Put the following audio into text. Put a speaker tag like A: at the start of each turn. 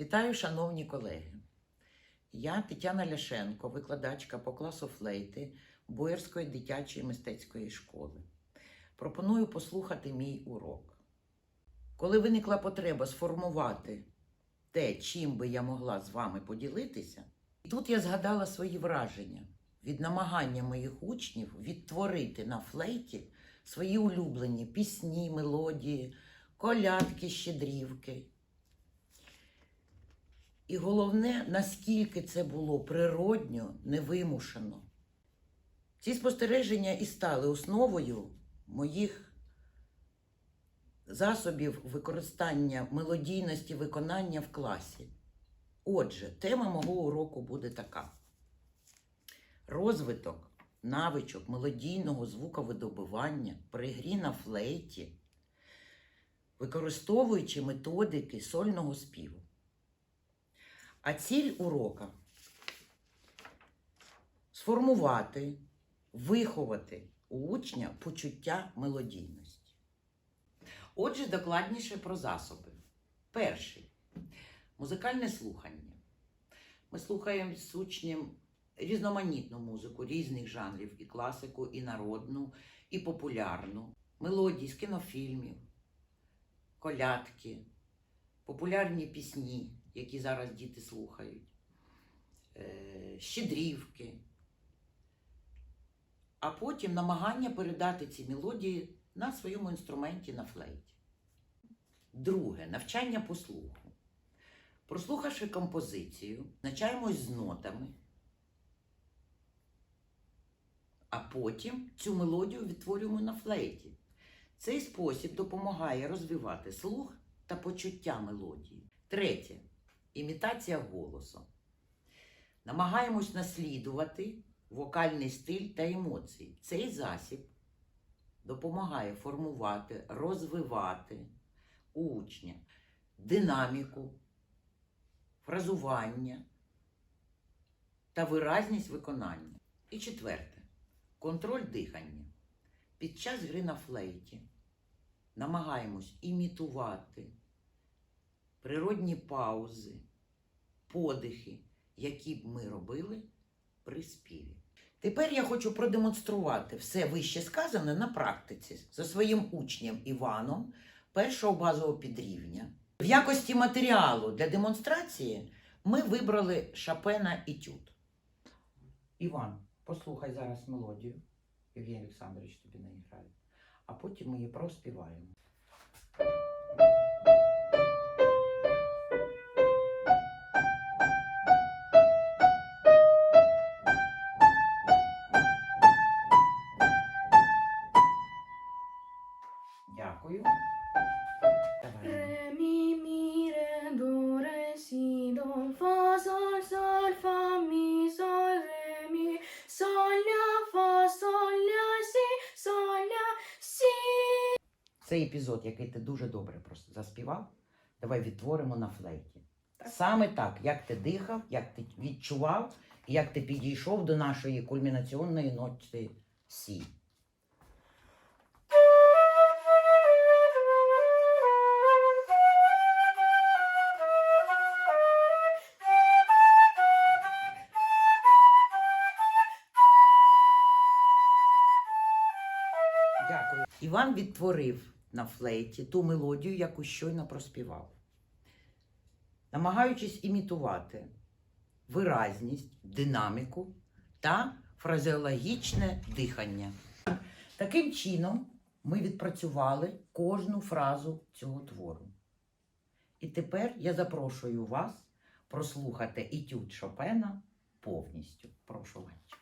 A: Вітаю, шановні колеги. Я Тетяна Ляшенко, викладачка по класу флейти Боярської дитячої мистецької школи. Пропоную послухати мій урок. Коли виникла потреба сформувати те, чим би я могла з вами поділитися, тут я згадала свої враження від намагання моїх учнів відтворити на флейті свої улюблені пісні, мелодії, колядки, щедрівки. І головне, наскільки це було природньо, невимушено. Ці спостереження і стали основою моїх засобів використання мелодійності виконання в класі. Отже, тема мого уроку буде така: розвиток навичок мелодійного звуковидобування при грі на флейті, використовуючи методики сольного співу. А ціль урока сформувати, виховати у учня почуття мелодійності. Отже, докладніше про засоби. Перший музикальне слухання. Ми слухаємо з учнем різноманітну музику різних жанрів, і класику, і народну, і популярну, мелодії з кінофільмів, колядки, популярні пісні, які зараз діти слухають, е, щедрівки. А потім намагання передати ці мелодії на своєму інструменті на флейті. Друге навчання по слуху. Прослухавши композицію, навчаємось з нотами, а потім цю мелодію відтворюємо на флейті. Цей спосіб допомагає розвивати слух та почуття мелодії. Третє імітація голосу. Намагаємось наслідувати вокальний стиль та емоції. Цей засіб допомагає формувати, розвивати у учня динаміку, фразування та виразність виконання. І четверте контроль дихання. Під час гри на флейті намагаємось імітувати природні паузи, подихи, які б ми робили при співі. Тепер я хочу продемонструвати все вище сказане на практиці за своїм учнем Іваном першого базового підрівня. В якості матеріалу для демонстрації ми вибрали Шопена етюд. Іван, послухай зараз мелодію. Євгеній Олександрович тобі наіграє. А потім ми її проспіваємо. Дякую.
B: Re, mi, mi, re, do, re, si, do, fa, sol, sol, fa, mi, sol, re, mi, sol, la, fa, sol, la, si, sol, la, si.
A: Цей епізод, який ти дуже добре просто заспівав, давай відтворимо на флейті. Саме так, як ти дихав, як ти відчував, як ти підійшов до нашої кульмінаціонної ноти Сі. Дякую. Іван відтворив на флейті ту мелодію, яку щойно проспівав, намагаючись імітувати виразність, динаміку та фразеологічне дихання. Таким чином, ми відпрацювали кожну фразу цього твору. І тепер я запрошую вас прослухати етюд Шопена повністю. Прошу Ванечка.